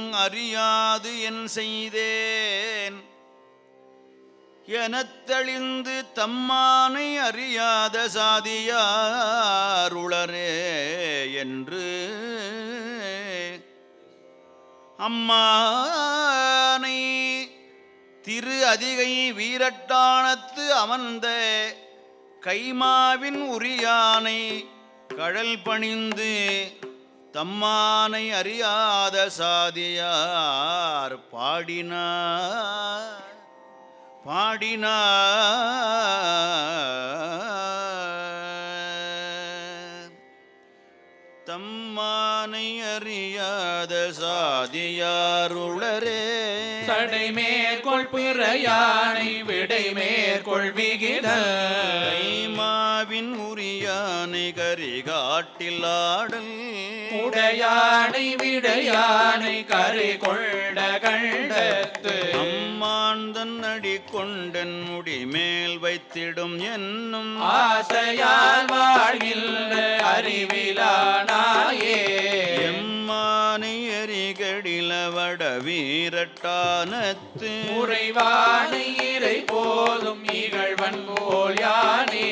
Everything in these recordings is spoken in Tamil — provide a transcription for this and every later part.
யாங் அறியாது என் செய்தேன். எனத்தழிந்து தம்மானை அறியாத சாதியாருளரே என்று. அம்மானை திரு அதிகை வீரட்டானத்து அமர்ந்த கைமாவின் உரியானை கழல் பணிந்து தம்மானை அறியாத சாதியார் பாடினார் பாடினார். தம்மானை அறியாத சாதியாருளரே. சடை மேற்கொள் பிற யானை விடை மேற்கொள் விகித. கைமாவின் உரியானை கரிகாட்டில் ஆடல். உடையானை விடையானை கரை கொண்ட கண்டத்து. அம்மான் தன்னடி கொண்டன் முடி மேல் வைத்திடும் என்னும். ஆசையால் வாழ்கின்ற அறிவிலானாயே வட வீரட்டானத்து உறைவானை இறை போதும் இகழ்வன் போல் யானே.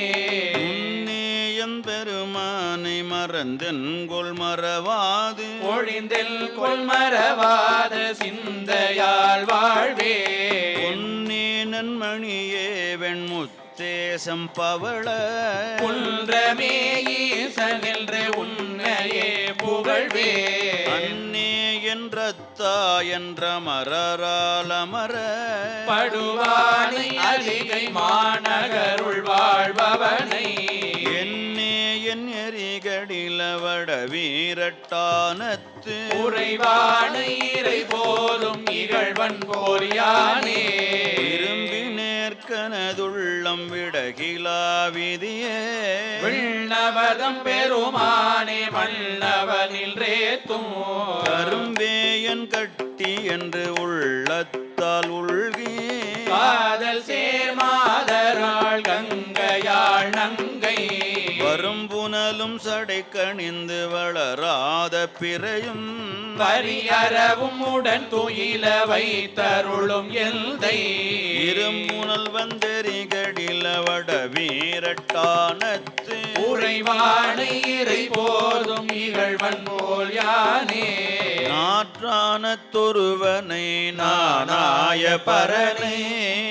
பெருமானை மறந்தென்கொள் மறவாது. ஒழிந்தில் கொள்மரவாத சிந்தையால் வாழ்வே. பொன்னே நன்மணியே வெண்முத்தேசம் பவள குன்றமே ஈசனின்று உன்னையே என்ற மரரால் அமர படுவானை அதிகை மாநகருள் வாழ்பவனை என்னே என் எரிகடில வட வீரட்டானத்து உறைவானை இறை போலும் இகழ்வன் போல் யானே விரும்பி நேர்கனதுள்ளம் விடகிலா விதியே. விண்ணவதம் பெருமானே மன்னவனில் ரேத்தும் கரும்பேயன் கட்டி என்று உள்ளத்தால் உள்கி காதல் சேர்மாதராள் கங்கையாள் நங்கை. வரும் புனலும் சடை கணிந்து வளராத பிறையும் பரியறவும் உடன் துயில வைத்தருளும் எந்தை. இருமுனல் வந்தெறிகடில வட வீரட்டானத்து. உறைவானை இறை போதும் இகழ்வன் போல் யானே. நாற்றான தொருவனை நானாய பரனை.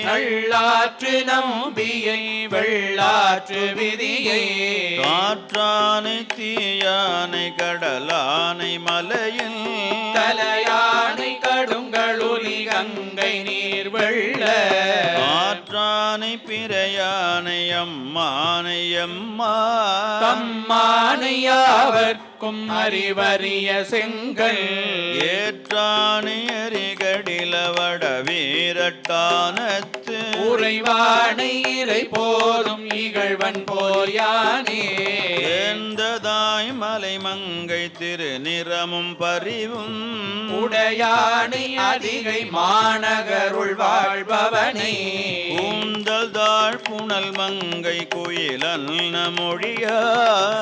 நல்லாற்று நம்பியை வெள்ளாற்று விதியை. காற்றானை தீயானை கடலானை மலையில். தலையானை கடுங்களொலி கங்கை நீர் வெள்ள. காற்றானை பிறையானை அம்மானை எம்மா தம்மானை யாவர்க்கும் அறிவறிய செங்கல். ஏற்றானை எரிகடில வட வீரட்டானத்து உறைவானை இறை போதும் இகழ்வன் போல் யானே சேர்ந்ததாய் மலை மங்கை திரு நிறமும் பரிவும். உடையானை அதிகை மாநகருள் வாழ்பவனை. தாழ் புனல் மங்கை குயிலன் மொழியா?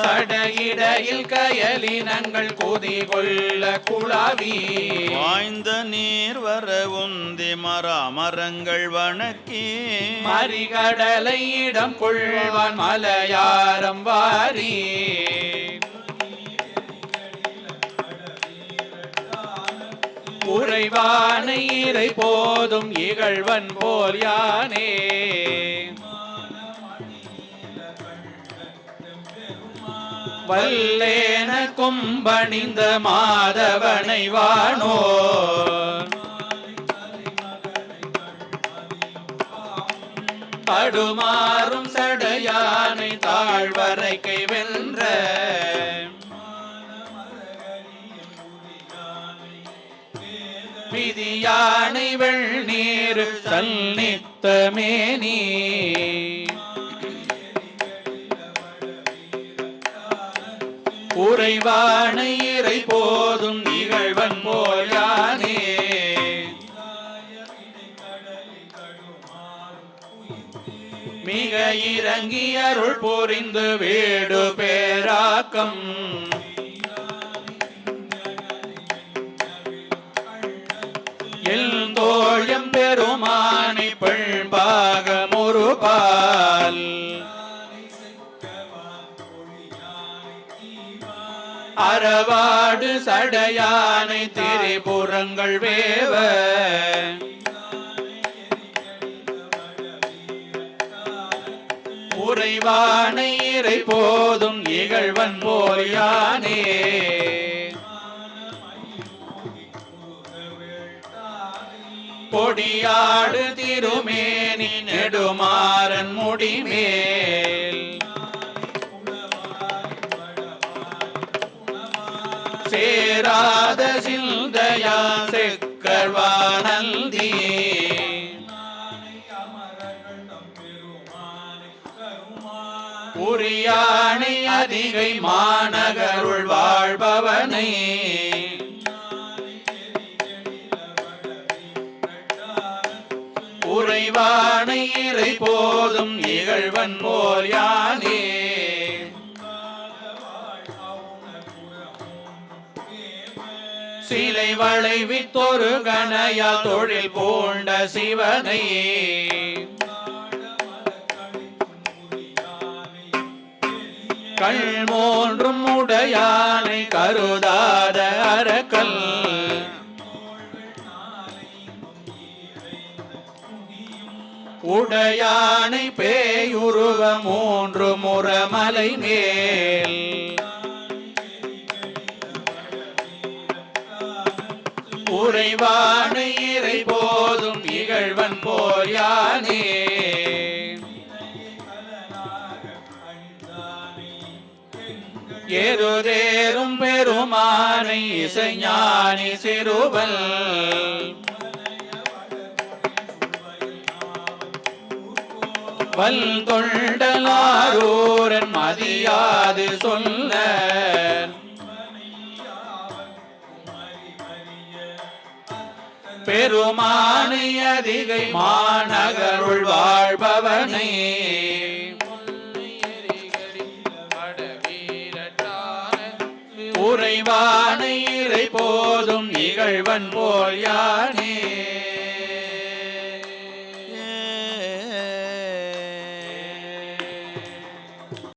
சடையிடையில் கயலினங்கள் குதி கொள்ள குழாவி. வாய்ந்த நீர் வர உந்தி மரமரங்கள் வணக்கி. மறிகடலை இடம் கொள்வான் மலையாரம் வாரி. உறைவானை இறை போதும் இகழ்வன் போல் யானே. வல்லேன கும்பணிந்த மாதவனை வானோ படுமாறும் சடையானை தாழ்வரைக்கை வென்ற பிதியானை வெள்நீர் சல்னித்த நீ உறைவானை இறை போதும் நிகழ்வன் போயானே மிக இறங்கி அருள் புரிந்து வீடு பேராக்கம். உளவாடு சடையானை திரிபுறங்கள் வேவ. உறைவானை இறை போதும் இகழ்வன் போல் யானே பொடியாடு திருமேனி நெடுமாறன் முடிமே. உரியானை மாநகருள் வாழ்பவனை. உறைவானை இறை போதும் இகழ்வன் போல் யானே. சிலை வளைவித்தொரு கணையா தொழில் பூண்ட சிவனையே. கண் மூன்றும் உடையானை கருதாத அரக்கல் உடையானை பேயுருவ மூன்று முறமலை மேல். உறைவானை இறை போதும் இகழ்வன் போல் யானே. எருதேரும் பெருமானை இசைஞானி சிறுவல். வல் தொண்டலாரூரன் மதியாது சொல்ல. பெருமானை அதிகை மாநகருள் வாழ்பவனே. உறைவானை இறை போதும் இகழ்வன் போல் யானே.